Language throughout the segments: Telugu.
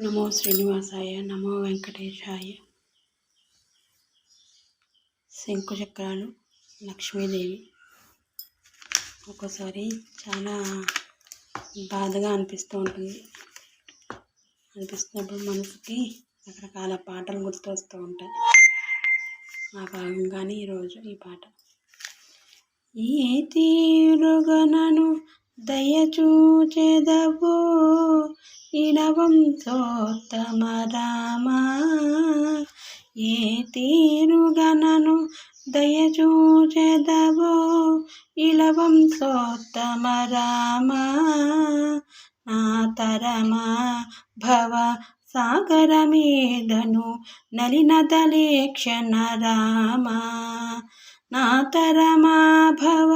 నమో శ్రీనివాసాయ నమో వెంకటేశాయ. శంకుచక్రాలు లక్ష్మీదేవి. ఒక్కోసారి చాలా బాధగా అనిపిస్తూ ఉంటుంది. అనిపిస్తున్నప్పుడు మనసుకి రకరకాల పాటలు గుర్తు వస్తూ ఉంటాయి. ఆ భాగంగానే ఈరోజు ఈ పాట. ఈ తీరుగనను దయచూచెదవో ఇనవం సోత్తమ రామా ఏ తీరుగనను దయచూచెదవో ఇలవం తోత్తమ రామా నా నాతరమా భవ సాగరమేదను రామా నా నాతరమా భవ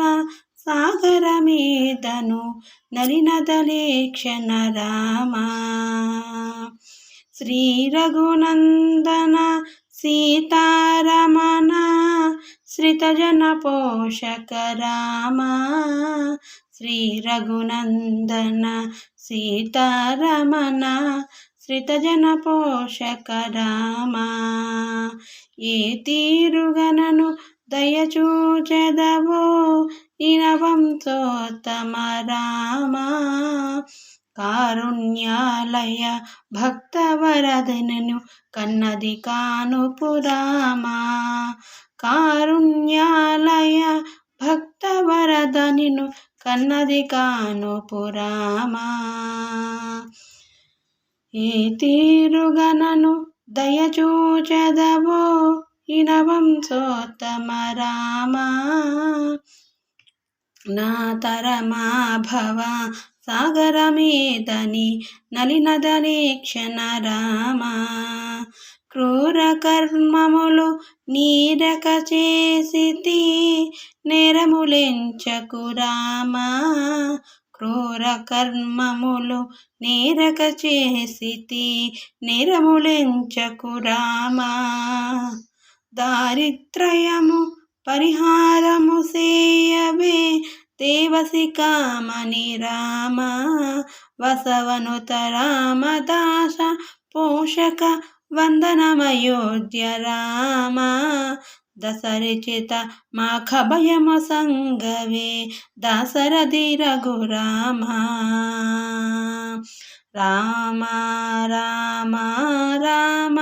మీదను నలినదలేక్షణ రామా శ్రీ రఘునందన సీతారమణ శ్రీతజన పోషక రామా శ్రీ రఘునందన సీతారమణ శ్రీతజన పోషక రామా ఏ తీరుగనను దయచూచెదవో ఇనవంశోత్తమ రామా కారుణ్యాలయ భక్తవరదనను కన్నది కానుపురామా కారుణ్యాలయ భక్తవరదనిను కన్నది కానుపురామా ఏ తీరుగనను దయచూచదవో ఇనవం సోత్తమ రామా నా తరమా భవ సాగరమేతని నలినదలేక్షణ రామా క్రూర కర్మములు నీరక చేసి నేరములెంచకు రామా. క్రూర కర్మములు నేరక చేసి నేరములెంచకు రామా. దారిద్రయము పరిహారము సేయవే దేవసి కామని రామ వసవనుత రామదాస పోషక వందనమయోధ్య రామ. దశరిచిత మా ఖభయమ సంగవే దశరథి రఘురామ. రామ రామ రామ.